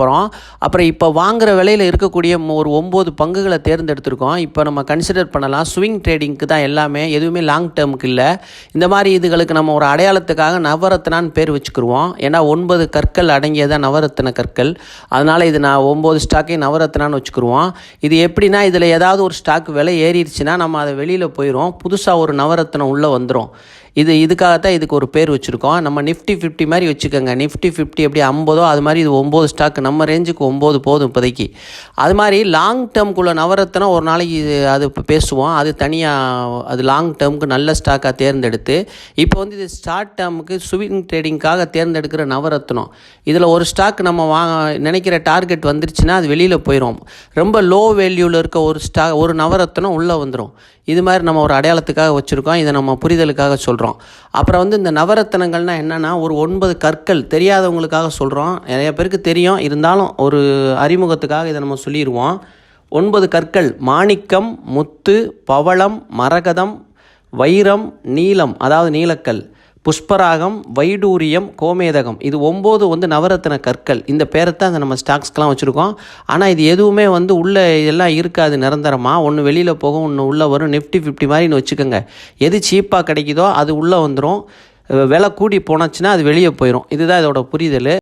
போகிறோம் அப்புறம் இப்போ வாங்குகிற விலையில் இருக்கக்கூடிய ஒரு ஒம்பது பங்குகளை தேர்ந்தெடுத்திருக்கோம். இப்போ நம்ம கன்சிடர் பண்ணலாம். ஸ்விங் ட்ரேடிங்க்கு தான் எல்லாமே எதுவுமே லாங் டேர்முக்கு இல்லை. இந்த மாதிரி இதுகளுக்கு நம்ம ஒரு அடையாளத்துக்காக நவரத்னான்னு பேர் வச்சுக்கிருவோம். ஏன்னா ஒன்பது கற்கள் அடங்கியதான் நவரத்ன கற்கள். அதனால் இது நான் ஒம்பது ஸ்டாக்கையும் நவரத்னான்னு வச்சுக்கிருவோம். இது எப்படின்னா இதில் ஏதாவது ஒரு ஸ்டாக் விலை ஏறிடுச்சுன்னா நம்ம அதை வெளியில் போயிடும் புதுசாக ஒரு நவரத்னம் உள்ளே வந்துடும் இது இதுக்காகத்தான் இதுக்கு ஒரு பேர் வச்சுருக்கோம். நம்ம நிஃப்டி ஃபிஃப்டி மாதிரி வச்சுக்கோங்க. நிஃப்டி ஃபிஃப்டி எப்படி ஐம்பதோ அது மாதிரி இது ஒம்பது ஸ்டாக் நம்ம ரேஞ்சுக்கு ஒம்பது போதும் இப்போதைக்கு. அது மாதிரி லாங் டேர்ம்குள்ள நவரத்னம் ஒரு நாளைக்கு அது இப்போ பேசுவோம். அது தனியாக அது லாங் டேர்முக்கு நல்ல ஸ்டாக்காக தேர்ந்தெடுத்து இப்போ வந்து இது ஷார்ட் டேர்முக்கு ஸ்விங் ட்ரேடிங்காக தேர்ந்தெடுக்கிற நவரத்னம் இதில் ஒரு ஸ்டாக் நம்ம வா நினைக்கிற டார்கெட் வந்துருச்சுன்னா அது வெளியில் போயிடும் ரொம்ப லோ வேல்யூவில் இருக்க ஒரு ஸ்டா ஒரு நவரத்னம் உள்ளே வந்துடும் இது மாதிரி நம்ம ஒரு அடையாளத்துக்காக வச்சுருக்கோம். இதை நம்ம புரிதலுக்காக சொல்கிறோம் அப்புறம் வந்து இந்த நவரத்தனங்கள்னால் என்னென்னா ஒரு ஒன்பது கற்கள் தெரியாதவங்களுக்காக சொல்கிறோம் நிறைய பேருக்கு தெரியும். இருந்தாலும் ஒரு அறிமுகத்துக்காக இதை நம்ம சொல்லிடுவோம் ஒன்பது கற்கள் மாணிக்கம் முத்து பவளம் மரகதம் வைரம் நீலம் அதாவது நீலக்கல். புஷ்பராகம் வைடூரியம் கோமேதகம். இது ஒம்பது வந்து நவரத்ன கற்கள். இந்த பேரை தான் அந்த நம்ம ஸ்டாக்ஸ்க்கெலாம் வச்சுருக்கோம். ஆனால் இது எதுவுமே வந்து உள்ளே இதெல்லாம் இருக்காது நிரந்தரமாக ஒன்று வெளியில் போகும் ஒன்று உள்ளே வரும். நிஃப்டி ஃபிஃப்டி மாதிரின்னு வச்சுக்கோங்க. எது சீப்பாக கிடைக்குதோ அது உள்ளே வந்துடும் விலை கூடி போனாச்சுன்னா அது வெளியே போயிடும் இதுதான் இதோட புரிதல்.